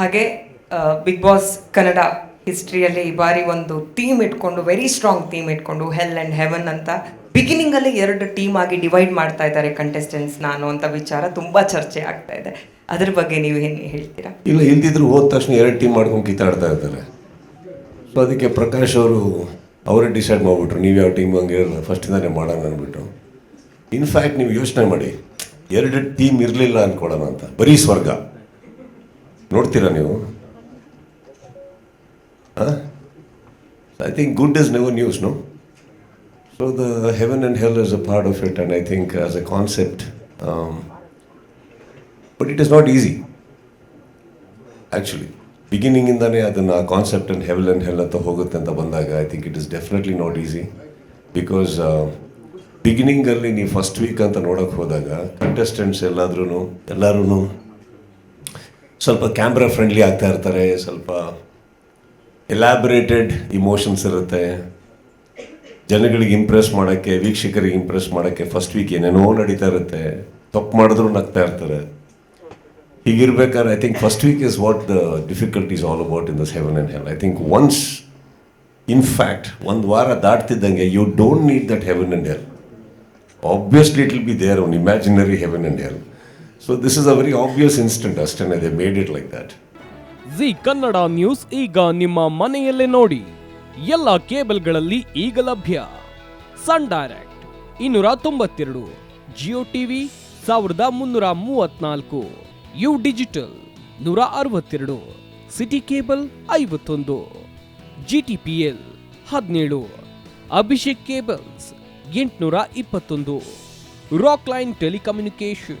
ಹಾಗೆ big boss Kannada ಹಿಸ್ಟ್ರಿಯಲ್ಲಿ ಈ ಬಾರಿ ಒಂದು ಟೀಮ್ ಇಟ್ಕೊಂಡು ವೆರಿ ಸ್ಟ್ರಾಂಗ್ ಟೀಮ್ ಇಟ್ಕೊಂಡು ಹೆಲ್ ಆ್ಯಂಡ್ ಹೆವನ್ ಅಂತ ಬಿಗಿನಿಂಗಲ್ಲಿ ಎರಡು ಟೀಮ್ ಆಗಿ ಡಿವೈಡ್ ಮಾಡ್ತಾ ಇದ್ದಾರೆ ಕಂಟೆಸ್ಟೆಂಟ್ಸ್ ನಾನು ಅಂತ ವಿಚಾರ ತುಂಬ ಚರ್ಚೆ ಆಗ್ತಾ ಇದೆ. ಅದ್ರ ಬಗ್ಗೆ ನೀವು ಏನು ಹೇಳ್ತೀರಾ? ಇಲ್ಲ ಇಲ್ದಿದ್ರು ಹೋದ ತಕ್ಷಣ ಎರಡು ಟೀಮ್ ಮಾಡ್ಕೊಂಡು ಕಿತ್ತಾಡ್ತಾ ಇರ್ತಾರೆ ಸೊ ಅದಕ್ಕೆ ಪ್ರಕಾಶ್ ಅವರು, ಅವರೇ ಡಿಸೈಡ್ ಮಾಡಿಬಿಟ್ರು, ನೀವು ಯಾವ ಟೀಮ್ ಹಂಗೆ ಫಸ್ಟಿಂದಾನೆ ಮಾಡೋಣ ಅಂದ್ಬಿಟ್ಟು. ಇನ್ಫ್ಯಾಕ್ಟ್ ನೀವು ಯೋಚನೆ ಮಾಡಿ, ಎರಡು ಟೀಮ್ ಇರಲಿಲ್ಲ ಅಂದ್ಕೊಡೋಣ ಅಂತ, ಬರೀ ಸ್ವರ್ಗ. ನೋಡ್ತೀರಾ ನೀವು? I think good is never news no so the heaven and hell is a part of it and I think as a concept but it is not easy actually ಬಿಗಿನಿಂಗಿಂದನೇ ಅದನ್ನು ಆ concept and heaven and hell ಅಂತ ಹೋಗುತ್ತೆ ಅಂತ ಬಂದಾಗ I think it is definitely not easy because ಬಿಗಿನಿಂಗಲ್ಲಿ ನೀವು first weak ಅಂತ ನೋಡೋಕ್ಕೆ ಹೋದಾಗ ಕಂಟೆಸ್ಟೆಂಟ್ಸ್ ಎಲ್ಲಾದ್ರೂ ಎಲ್ಲರೂ ಸ್ವಲ್ಪ ಕ್ಯಾಮ್ರಾ ಫ್ರೆಂಡ್ಲಿ ಆಗ್ತಾ ಇರ್ತಾರೆ, ಸ್ವಲ್ಪ ಎಲಾಬ್ರೇಟೆಡ್ ಇಮೋಷನ್ಸ್ ಇರುತ್ತೆ. ಜನಗಳಿಗೆ ಇಂಪ್ರೆಸ್ ಮಾಡೋಕ್ಕೆ, ವೀಕ್ಷಕರಿಗೆ ಇಂಪ್ರೆಸ್ ಮಾಡೋಕ್ಕೆ ಫಸ್ಟ್ ವೀಕ್ ಏನೇನೋ ನಡೀತಾ ಇರುತ್ತೆ. ತಪ್ಪು ಮಾಡಿದ್ರು ನಗ್ತಾ ಇರ್ತಾರೆ. ಹೀಗಿರ್ಬೇಕಾದ್ರೆ I think first week is what the difficulties all about in this heaven and hell I think once in fact ಒಂದು ವಾರ ದಾಟ್ತಿದ್ದಂಗೆ you don't need that heaven and hell obviously it will be there one imaginary heaven and hell so this is a very obvious instant ಅಷ್ಟೇ they made it like that Zee Kannada news ಈಗ ನಿಮ್ಮ ಮನೆಯಲ್ಲೇ ನೋಡಿ. ಎಲ್ಲ ಕೇಬಲ್ಗಳಲ್ಲಿ ಈಗ ಲಭ್ಯ. ಸನ್ direct ಇನ್ನೂರ ತೊಂಬತ್ತೆರಡು ಜಿಯೋ ಟಿವಿ ಸಾವಿರದ ಮುನ್ನೂರ ಮೂವತ್ನಾಲ್ಕು ಯು ಡಿಜಿಟಲ್ ನೂರ ಅರವತ್ತೆರಡು ಸಿಟಿ ಕೇಬಲ್ ಐವತ್ತೊಂದು ಜಿ ಟಿ ಪಿ ಎಲ್ ಹದಿನೇಳು ಅಭಿಷೇಕ್ ಕೇಬಲ್ಸ್ ಎಂಟುನೂರ ಇಪ್ಪತ್ತೊಂದು ರಾಕ್ ಲೈನ್ ಟೆಲಿಕಮ್ಯುನಿಕೇಶನ್